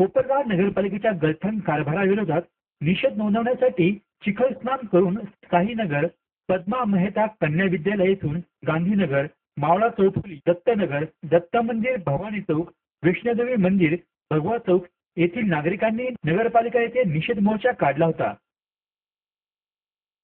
कोपरगाव नगरपालिकेच्या गलथान कारभाराविरोधात निषेध नोंदवण्यासाठी चिखल स्नान करून नगर पद्मा मेहता कन्या विद्यालय येथून गांधीनगर मावळा चौफुली दत्तनगर दत्त मंदिर भवानी चौक वैष्णोदेवी मंदिर भगवा चौक येथील नागरिकांनी नगरपालिका येथे निषेध मोर्चा काढला होता.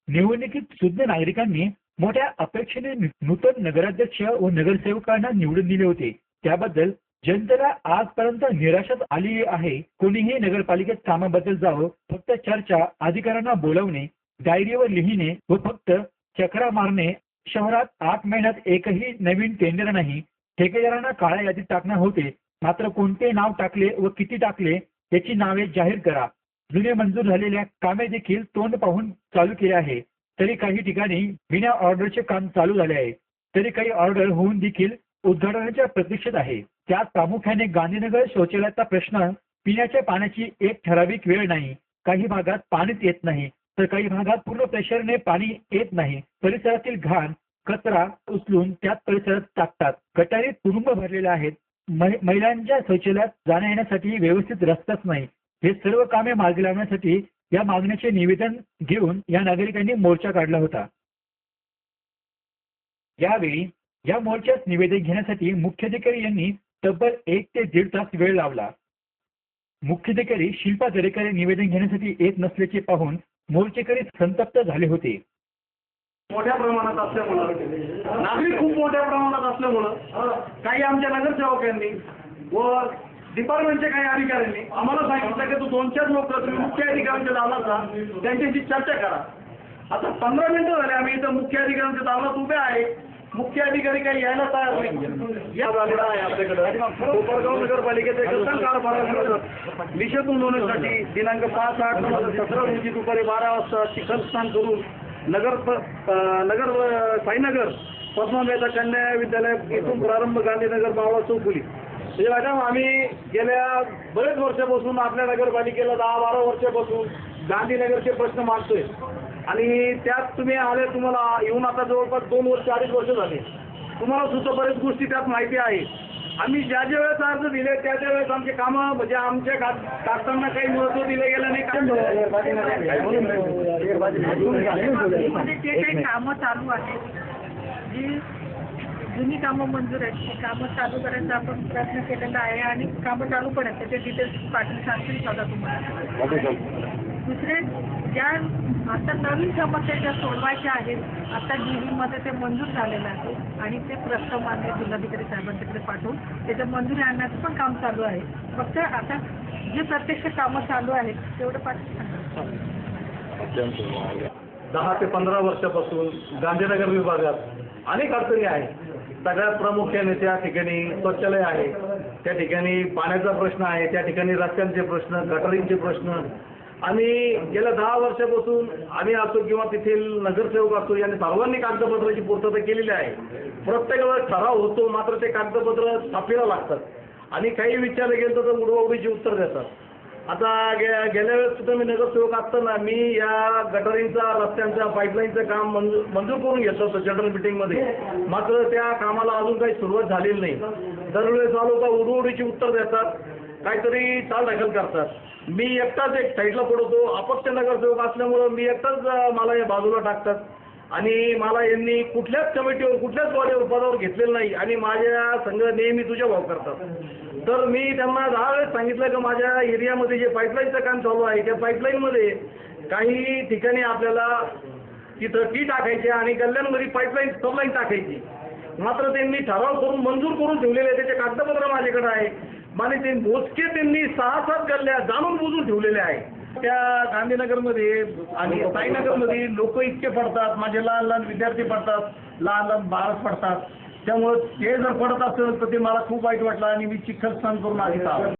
निवडणुकीत शुद्ध नागरिकांनी मोठ्या अपेक्षेने नूतन नगराध्यक्ष व नगरसेवकांना निवडून दिले होते. त्याबद्दल जनतेला आजपर्यंत निराशाच आली आहे. कोणीही नगरपालिकेत कामाबद्दल जावं फक्त चर्चा अधिकाऱ्यांना बोलवणे डायरीवर लिहिणे व फक्त चक्रा मारणे शहरात आठ महिन्यात एकही नवीन टेंडर नाही. ठेकेदारांना काळ्या यादीत टाकणार होते. मात्र कोणते नाव टाकले व किती टाकले याची नावे जाहीर करा. जुने मंजूर झालेल्या कामे देखील तोंड पाहून चालू केले आहे. तरी काही ठिकाणी बिना ऑर्डरचे काम चालू झाले आहे. तरी काही ऑर्डर होऊन देखील उद्घाटनाच्या प्रतीक्षेत आहे. त्यात प्रामुख्याने गांधीनगर शौचालयाचा प्रश्न पिण्याच्या पाण्याची एक ठराविक वेळ नाही. काही भागात पाणीच येत नाही. तर काही भागात पूर्ण प्रेशरने पाणी येत नाही. परिसरातील घाण कचरा उचलून त्याच परिसरात टाकतात. गटारी तुरुंब भरलेले आहेत. महिलांच्या शौचालयात जाण्या येण्यासाठी व्यवस्थित रस्ताच नाही. हे सर्व कामे मार्गी लावण्यासाठी या मागण्याचे निवेदन घेऊन या नागरिकांनी मोर्चा काढला होता. यावेळी या मोर्चात निवेदन घेण्यासाठी मुख्याधिकारी यांनी तब्बल एक ते दीड तास वेळ लावला. मुख्याधिकारी शिल्पा दरेकर निवेदन घेण्यासाठी येत नसल्याचे पाहून मोर्चेकरी संतप्त झाले होते. मोठ्या प्रमाणात असल्यामुळं. नागरिक खूप मोठ्या प्रमाणात असल्यामुळं काही आमच्या नगरसेवकांनी व डिपार्टमेंटच्या काही अधिकाऱ्यांनी आम्हाला सांगितलं की तू दोन चार लोक तुम्ही मुख्य अधिकाऱ्यांच्या दालनात जा त्यांच्याशी चर्चा करा. आता पंधरा मिनिटं झाले आम्ही इथं मुख्य अधिकाऱ्यांच्या दालनात उभे आहे. मुख्य अधिकारी काही यायला तयार नाही. या झालेला आहे आपल्याकडे. कोपरगाव नगरपालिकेचे गलथान कारभाराविरोधात निषेध नोंदवण्यासाठी दिनांक पाच आठ दोन हजार सतरा रोजी दुपारी बारा वाजता शिखर स्थान करून नगर नगर साईनगर पद्मा मेहता कन्या विद्यालय इथून प्रारंभ गांधीनगर मावळा चौकुली म्हणजे मॅडम आम्ही गेल्या बरेच वर्षापासून आपल्या नगरपालिकेला दहा बारा वर्षापासून गांधीनगरचे प्रश्न मांडतोय. आणि त्यात तुम्ही आले तुम्हाला येऊन आता जवळपास दोन वर्ष अडीच वर्ष झाले तुम्हाला सुद्धा बरेच गोष्टी त्यात माहिती आहे आम्ही ज्या ज्या वेळेस अर्ज दिले त्या त्या वेळेस आमचे कामं म्हणजे आमच्या कागदांना काही महत्त्व दिले गेलं नाही जे काही कामं चालू आहेत जी जुनी कामं मंजूर आहेत ती कामं चालू करायचा आपण प्रयत्न केलेला आहे आणि कामं चालू पण आहेत त्याचे डिटेल्स पाटील सांगतील सुद्धा तुम्हाला दुसरे ज्या आता नवीन समस्या ज्या सोडवायच्या आहेत आता जीव्हीमध्ये ते मंजूर झालेलं आहे आणि ते प्रस्ताव मान्य जिल्हाधिकारी साहेबांच्याकडे पाठवून त्याच्या मंजुरी आणण्याचं पण काम चालू आहे. फक्त आता जे प्रत्यक्ष कामं चालू आहेत तेवढं पाठवून दहा ते पंधरा वर्षापासून गांधीनगर विभागात अनेक अडचणी आहेत. सगळ्यात प्रामुख्याने त्या ठिकाणी शौचालय आहे त्या ठिकाणी पाण्याचा प्रश्न आहे त्या ठिकाणी रस्त्यांचे प्रश्न गटरींचे प्रश्न आणि गेल्या दहा वर्षापासून आम्ही असो किंवा तेथील नगरसेवक असो यांनी सर्वांनी कागदपत्राची पूर्तता केलेली आहे. प्रत्येक वेळेस ठराव होतो मात्र ते कागदपत्र छापीला लागतात. आणि काही विचारलं गेलं तर उडवाउडीची उत्तर देतात. आता गे गेल्या वेळेस सुद्धा मी नगरसेवक असताना मी या गटरिंगचा रस्त्यांचा पाईपलाईनचं काम मंजूर मंजूर करून घेतलं होतं जनरल मिटिंगमध्ये. मात्र त्या कामाला अजून काही सुरुवात झालेली नाही. दरवेळेस आलो का उडवडीची उत्तर देतात. काहीतरी चाल दाखल करतात. मी एकटाच एक साईडला पडतो. अपक्ष नगरसेवक असल्यामुळं मी एकटाच मला या बाजूला टाकतात. आणि मला यांनी कुठल्याच कमिटीवर कुठल्याच बॉडीवर पदावर घेतलेलं नाही. आणि माझ्या संघ नेहमी तुझ्या भाव करतात. तर मी त्यांना दहा वेळेस सांगितलं की माझ्या एरियामध्ये जे पाईपलाईनचं काम चालू आहे त्या पाईपलाईनमध्ये काही ठिकाणी आपल्याला तिथं टी टाकायची आणि कल्याणमध्ये पाईपलाईन सबलाईन टाकायची. मात्र त्यांनी ठराव करून मंजूर करून ठेवलेले त्याचे कागदपत्र माझ्याकडे आहे. माने ते मोजके त्यांनी सहा सात गल्ल्या जाणून बुजून ठेवलेले आहे त्या गांधीनगरमध्ये आणि साईनगरमध्ये लोक इतके पडतात माझे लहान लहान विद्यार्थी पडतात लहान लहान बाळच पडतात. त्यामुळं ते जर पडत असेल तर ते मला खूप वाईट वाटलं आणि मी चिखल स्नान करून आधी आलो